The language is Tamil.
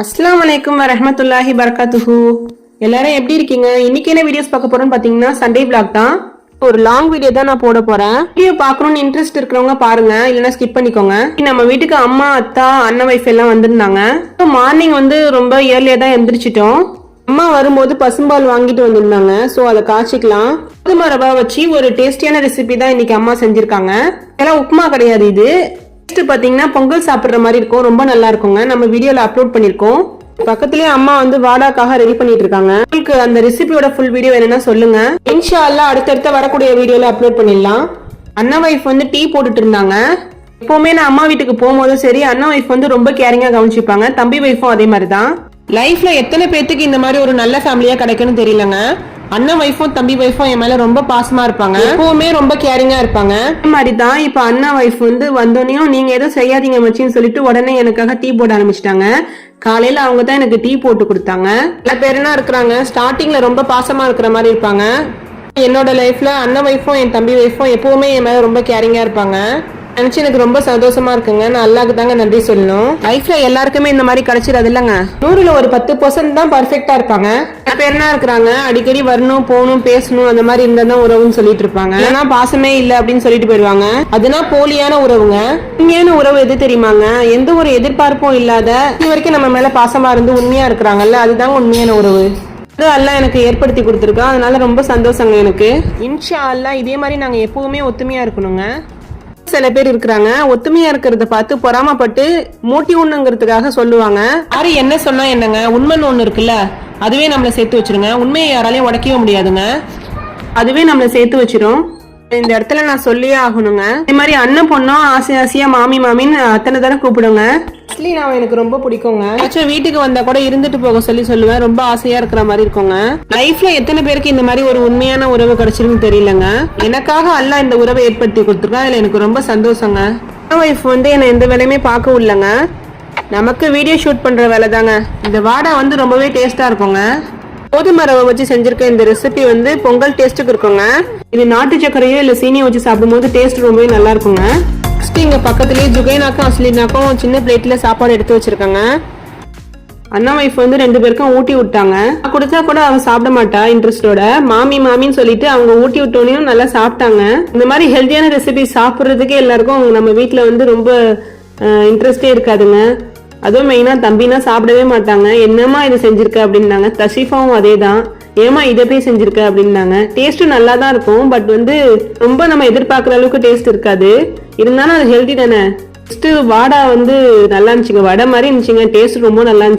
அஸ்லாம் அலைக்கும் வரமத்துல்லாஹி பர்காத்துஹு. எல்லாரும் எப்படி இருக்கீங்க? இன்னைக்கு என்ன வீடியோஸ் பார்க்க போறோம்னு பாத்தீங்கன்னா சண்டே பிளாக் தான். ஒரு லாங் வீடியோ தான் நான் போட போறேன். வீடியோ பாக்கணும்னு இன்ட்ரெஸ்ட் இருக்கிறவங்க பாருங்க. இல்லைன்னா ஸ்கிப் பண்ணிக்கோங்க. நம்ம வீட்டுக்கு அம்மா அத்தா அண்ணன் வைஃப் எல்லாம் வந்திருந்தாங்க. மார்னிங் வந்து ரொம்ப இயர்லியா தான் எந்திரிச்சிட்டோம். அம்மா வரும்போது பசும்பால் வாங்கிட்டு வந்திருந்தாங்க. ஸோ அதை காய்ச்சிக்கலாம். கோதுமை ரவா வச்சு ஒரு டேஸ்டியான ரெசிபி தான் இன்னைக்கு அம்மா செஞ்சிருக்காங்க. ஏன்னா உப்புமா கிடையாது இது. நெக்ஸ்ட் பார்த்தீங்கன்னா பொங்கல் சாப்பிட்ற மாதிரி இருக்கும். ரொம்ப நல்லா இருக்குங்க. நம்ம வீடியோல அப்லோட் பண்ணியிருக்கோம். பக்கத்துலயே அம்மா வந்து வாடாக்காக ரெடி பண்ணிட்டு இருக்காங்க. உங்களுக்கு அந்த ரெசிபியோட ஃபுல் வீடியோ வேணும்னா சொல்லுங்க. இன்ஷா எல்லாம் அடுத்தடுத்த வரக்கூடிய வீடியோல அப்லோட் பண்ணிடலாம். அண்ணா வைஃப் வந்து டீ போட்டுட்டு இருந்தாங்க. எப்பவுமே நான் அம்மா வீட்டுக்கு போகும்போதும் சரி அண்ணா வைஃப் வந்து ரொம்ப கேரிங்கா கவனிச்சுப்பாங்க. தம்பி வைஃபும் அதே மாதிரி தான் லைஃப்ல எத்தனை பேத்துக்கு இந்த மாதிரி ஒரு நல்ல ஃபேமிலியா கிடைக்குன்னு தெரியலங்க. அண்ணன் ஒய்ஃபும் தம்பி ஒய்ஃபும் என் மேல ரொம்ப பாசமா இருப்பாங்க. எப்பவுமே ரொம்ப கேரிங்கா இருப்பாங்க. அதே மாதிரி தான் இப்ப அண்ணா ஒய்ஃப் வந்து வந்தோடனையும் நீங்க எதுவும் செய்யாதீங்க மச்சின்னு சொல்லிட்டு உடனே எனக்காக டீ போட ஆரம்பிச்சிட்டாங்க. காலையில அவங்க தான் எனக்கு டீ போட்டு கொடுத்தாங்க. சில பேர் என்ன இருக்கிறாங்க ஸ்டார்டிங்ல ரொம்ப பாசமா இருக்கிற மாதிரி இருப்பாங்க. என்னோட லைஃப்ல அண்ணன் ஒய்ஃபும் என் தம்பி ஒய்ஃபும் எப்பவுமே என் மேல ரொம்ப கேரிங்கா இருப்பாங்க. நினைச்சு எனக்கு ரொம்ப சந்தோஷமா இருக்குங்க. நான் அல்லாக்கு தாங்க நன்றி சொல்லணும். லைஃப்ல எல்லாருக்குமே இந்த மாதிரி கிடைச்சிடாது இல்லைங்க. நூறுல ஒரு பத்து பர்சன்ட் தான் பர்ஃபெக்டா இருப்பாங்க. என்ன இருக்கிறாங்க? அடிக்கடி வரணும் போகணும் பேசணும் அந்த மாதிரி இருந்தா தான் உறவுன்னு சொல்லிட்டு இருப்பாங்க. இல்லைன்னா பாசமே இல்ல அப்படின்னு சொல்லிட்டு போயிடுவாங்க. அதுனா போலியான உறவுங்க. உண்மையான உறவு எது தெரியுமாங்க? எந்த ஒரு எதிர்பார்ப்பும் இல்லாத இது வரைக்கும் நம்ம மேல பாசமா இருந்து உண்மையா இருக்கிறாங்கல்ல அதுதாங்க உண்மையான உறவு. அது அல்லாஹ் எனக்கு ஏற்படுத்தி கொடுத்துருக்கான். அதனால ரொம்ப சந்தோஷங்க எனக்கு. இன்ஷா அல்லாஹ் இதே மாதிரி நாங்க எப்பவுமே ஒத்துமையா இருக்கணுங்க. சில பேர் இருக்கிறாங்க. ஒத்துமையா இருக்கிறத பார்த்து பொறாமப்பட்டு மோட்டிவ்னுங்கிறதுக்காக சொல்லுவாங்க. யாரு என்ன சொன்னா என்னங்க? உண்மைன்னு ஒண்ணு இருக்குல்ல அதுவே நம்மளை சேர்த்து வச்சிருங்க. உண்மையை யாராலையும் உடைக்கவே முடியாதுங்க. அதுவே நம்மளை சேர்த்து வச்சிரும். இந்த இடத்துல நான் சொல்லியே ஆகணுங்க. இதே மாதிரி அண்ணன் பொண்ணும் ஆசை ஆசையா மாமி மாமின்னு அத்தனை தடவை கூப்பிடுங்க. ஆக்சுவலி நான் எனக்கு ரொம்ப பிடிக்குங்க. ஆக்சுவலி வீட்டுக்கு வந்தா கூட இருந்துட்டு போக சொல்லி சொல்லுவேன். ரொம்ப ஆசையா இருக்கிற மாதிரி இருக்குங்க. லைஃப்ல எத்தனை பேருக்கு இந்த மாதிரி ஒரு உண்மையான உறவு கிடைச்சிருக்குன்னு தெரியலங்க. எனக்காக அல்லாஹ் இந்த உறவை ஏற்படுத்தி கொடுத்துருக்கா. அதுல எனக்கு ரொம்ப சந்தோஷங்க. ஒய்ஃப் வந்து என்னை எந்த வேலையுமே பார்க்க இல்லைங்க நமக்கு வீடியோ ஷூட் பண்ற வேலை தாங்க இந்த வாடை வந்து ரொம்பவே டேஸ்டா இருக்குங்க. கோதுமை ரவை வச்சு செஞ்சிருக்க இந்த ரெசிபி வந்து பொங்கல் டேஸ்ட்டுக்கு இருக்குங்க. இது நாட்டு சர்க்கரையோ இல்ல சீனியோ வச்சு சாப்பிடும்போது டேஸ்ட் ரொம்பவே நல்லா இருக்குங்க. நெக்ஸ்ட் இங்க பக்கத்துலேயே ஜுகைனாக்கும் அஸ்லினாக்கும் சின்ன பிளேட்ல சாப்பாடு எடுத்து வச்சிருக்காங்க. அண்ணா ஒய்ஃப் வந்து ரெண்டு பேருக்கும் ஊட்டி விட்டாங்க. கொடுத்தா கூட அவ சாப்பிட மாட்டா இன்ட்ரெஸ்டோட மாமி மாமின்னு சொல்லிட்டு அவங்க ஊட்டி விட்டோனையும் நல்லா சாப்பிட்டாங்க. இந்த மாதிரி ஹெல்த்தியான ரெசிபி சாப்பிட்றதுக்கே எல்லாருக்கும் அவங்க நம்ம வீட்டில் வந்து ரொம்ப இன்ட்ரெஸ்டே இருக்காதுங்க. அதுவும் மெயினாக தம்பினா சாப்பிடவே மாட்டாங்க. என்னம்மா இது செஞ்சுருக்க அப்படின்னாங்க. தஷீஃபாவும் அதே தான் ஏமா இதை போய் செஞ்சிருக்க அப்படின்னாங்க. டேஸ்ட்டும் நல்லா தான் இருக்கும். பட் வந்து ரொம்ப நம்ம எதிர்பார்க்குற அளவுக்கு டேஸ்ட் இருக்காது. இருந்தாலும் அது ஹெல்த்தி தானே? ஃபஸ்ட்டு வாடா வந்து நல்லா இருந்துச்சுங்க. வடை மாதிரி இருந்துச்சுங்க. டேஸ்ட் ரொம்ப நல்லா இருந்துச்சு.